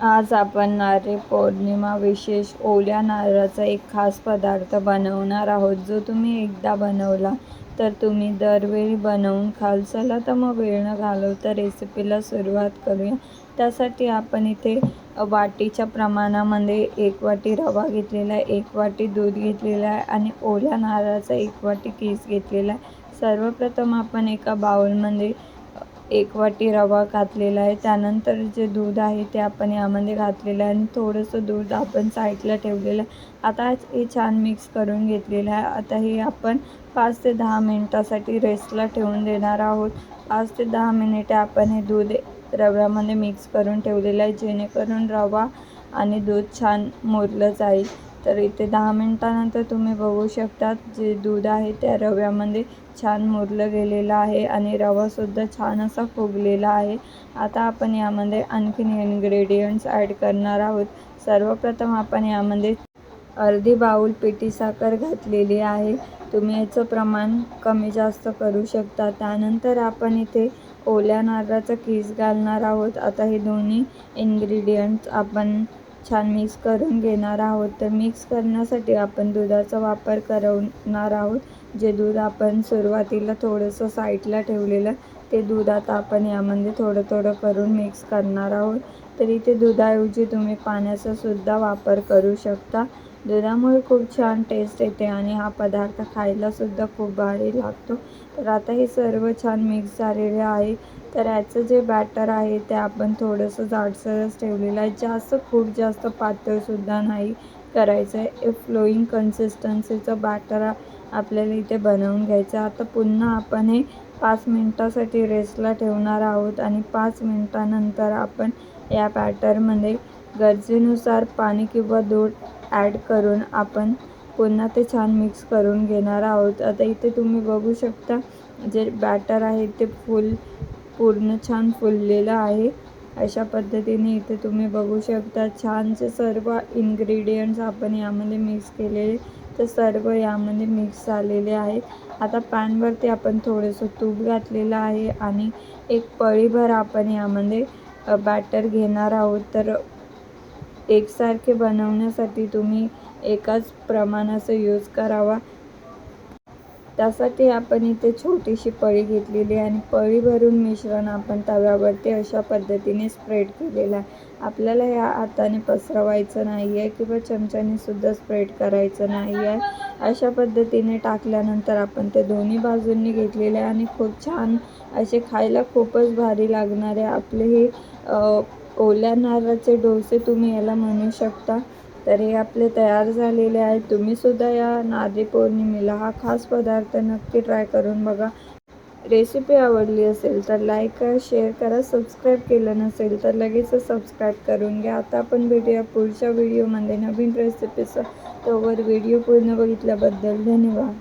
आज आपण नारळी पौर्णिमा विशेष ओल्या नारळाचा एक खास पदार्थ बनवणार आहोत जो तुम्ही एकदा बनवला तर तुम्ही दरवेळी बनवून खाल. चला तर मग वेळ न घालवता रेसिपीला सुरुवात करूया. त्यासाठी आपण इथे वाटीच्या प्रमाणामध्ये एक वाटी रवा घेतलेला आहे एक वाटी दूध घेतलेला आहे आणि ओल्या नारळाचा एक वाटी केस घेतलेला आहे. सर्वप्रथम आपण एका बाउलमध्ये एक वाटी रवा घातलेला आहे. त्यानंतर जे दूध आहे ते आपण यामध्ये घातलेलं आहे. आणि थोडंसं दूध आपण साईडला ठेवलेलं आहे. आता हे छान मिक्स करून घेतलेलं आहे. आता हे आपण पाच ते दहा मिनटासाठी रेस्टला ठेवून देणार आहोत. पाच ते दहा मिनिटे आपण हे दूध रव्यामध्ये मिक्स करून ठेवलेलं आहे. जेणेकरून रवा आणि दूध छान मोरलं जाईल. तर इथे दहा मिनटानंतर तुम्ही बघू शकता जे दूध आहे त्या रव्यामध्ये छान मुरलं गेलेलं आहे आणि रवासुद्धा छान असा फुगलेला आहे. आता आपण यामध्ये आणखीन इन्ग्रेडियंट्स ॲड करणार आहोत. सर्वप्रथम आपण यामध्ये अर्धी बाऊल पिठी साखर घातलेली आहे. तुम्ही याचं प्रमाण कमी जास्त करू शकता. त्यानंतर आपण इथे ओल्या नारळाचा किस घालणार आहोत. आता हे दोन्ही इन्ग्रेडियंट्स आपण छान मिक्स करून घेणार आहोत. तर मिक्स करण्यासाठी आपण दुधाचा वापर करवणार आहोत. जे दूध आपण सुरुवातीला थोडंसं साईडला ठेवलेलं ते दूध आता आपण यामध्ये थोडं थोडं करून मिक्स करणार आहोत. तर इथे दुधाऐवजी तुम्ही पाण्याचासुद्धा वापर करू शकता. दुधामुळे खूप छान टेस्ट येते आणि हा पदार्थ खायलासुद्धा खूप भारी लागतो. तर आता हे सर्व छान मिक्स झालेले आहे. तर याचं जे बॅटर आहे ते आपण थोडंसं जाडसरच ठेवलेलं आहे. जास्त खूप जास्त पातळसुद्धा नाही करायचं आहे फ्लोईंग कन्सिस्टन्सीचं बॅटर आपल्याला इथे बनवून घ्यायचं आता पुन्हा आपण हे पाच मिनटासाठी रेस्टला ठेवणार आहोत आणि पाच मिनटानंतर आपण या बॅटरमध्ये गरजेनुसार पाणी किंवा दूध ॲड करून आपण पुन्हा ते छान मिक्स करून घेणार आहोत. आता इथे तुम्ही बघू शकता जे बॅटर आहे ते फुल पूर्ण छान फुललेलं आहे. अशा पद्धतीने इथे तुम्ही बघू शकता छानसे सर्व इन्ग्रेडियंट्स आपण यामध्ये मिक्स केलेले तर सर्व यामध्ये मिक्स झालेले आहे. आता पॅनवरती आपण थोडंसं तूप घातलेलं आहे आणि एक पळीभर आपण यामध्ये बॅटर घेणार आहोत. तर एकसारखे बनवण्यासाठी तुम्ही एकाच प्रमाणाचा यूज करावा. त्यासाठी आपण इथे छोटीशी पळी घेतलेली आहे आणि पळी भरून मिश्रण आपण तव्यावरती अशा पद्धतीने स्प्रेड केलेलं आहे. आपल्याला या हाताने पसरवायचं नाही आहे किंवा चमच्याने स्प्रेड करायचं नाही आहे अशा पद्धतीने टाकल्यानंतर आपण ते दोन्ही बाजूंनी घेतलेले आहे आणि खूप छान असे खायला खूपच भारी लागणारे आपले हे ओल्या नारळाचे डोसे तुम्ही याला म्हणू शकता. तर हे आपले तयार झालेले आहेत तुम्हीसुद्धा या नारळी पौर्णिमेला हा खास पदार्थ नक्की ट्राय करून बघा. रेसिपी आवडली असेल तर लाईक करा शेअर करा सबस्क्राईब केलं नसेल तर लगेच सबस्क्राईब करून घ्या. आता आपण भेटूया पुढच्या व्हिडिओमध्ये नवीन रेसिपीचं तोवर व्हिडिओ पूर्ण बघितल्याबद्दल धन्यवाद.